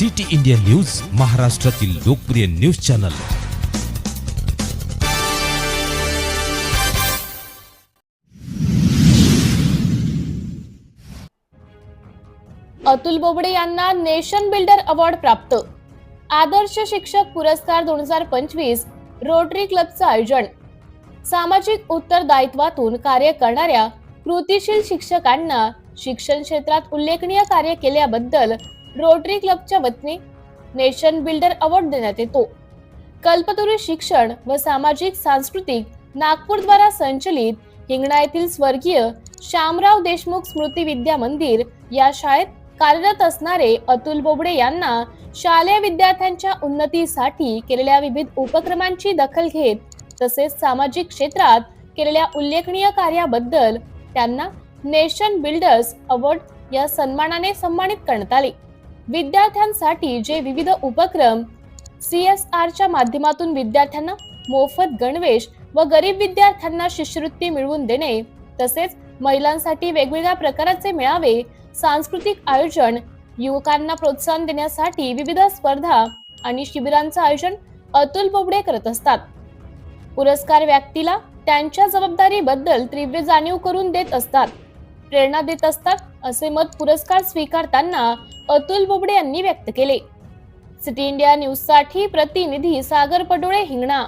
City India news महाराष्ट्रातील लोकप्रिय news channel. Atul Bobde यांना नेशन बिल्डर अवॉर्ड प्राप्त. आदर्श शिक्षक पुरस्कार दोन हजार पंचवीस रोटरी क्लबचं आयोजन. सामाजिक उत्तरदायित्वातून कार्य करणाऱ्या कृतिशील शिक्षकांना शिक्षण क्षेत्रात उल्लेखनीय कार्य केल्याबद्दल रोटरी क्लबच्या वतीने नेशन बिल्डर अवॉर्ड देण्यात येतो. कल्पतरू शिक्षण व सामाजिक सांस्कृतिक नागपूर द्वारा संचलित हिंगणा येथील स्वर्गीय श्यामराव देशमुख स्मृती विद्या मंदिर या शाळेत कार्यरत असणारे अतुल बोबडे यांना शालेय विद्यार्थ्यांच्या उन्नतीसाठी केलेल्या विविध उपक्रमांची दखल घेत तसेच सामाजिक क्षेत्रात केलेल्या उल्लेखनीय कार्याबद्दल त्यांना नेशन बिल्डर्स अवॉर्ड या सन्मानाने सन्मानित करण्यात आले. विद्यार्थ्यांसाठी जे विविध उपक्रम सी एस आरच्या माध्यमातून विद्यार्थ्यांना मोफत गणवेश व गरीब विद्यार्थ्यांना शिष्यवृत्ती मिळवून देणे तसेच महिलांसाठी वेगवेगळ्या प्रकाराचे मेळावे सांस्कृतिक आयोजन युवकांना प्रोत्साहन देण्यासाठी विविध स्पर्धा आणि शिबिरांचं आयोजन अतुल बोबडे करत असतात. पुरस्कार व्यक्तीला त्यांच्या जबाबदारीबद्दल तीव्र जाणीव करून देत असतात. प्रेरणा देत असतात. असे मत पुरस्कार स्वीकारताना अतुल बोबडे यांनी व्यक्त केले. सिटी इंडिया न्यूजसाठी प्रतिनिधी सागर पडोळे हिंगणा.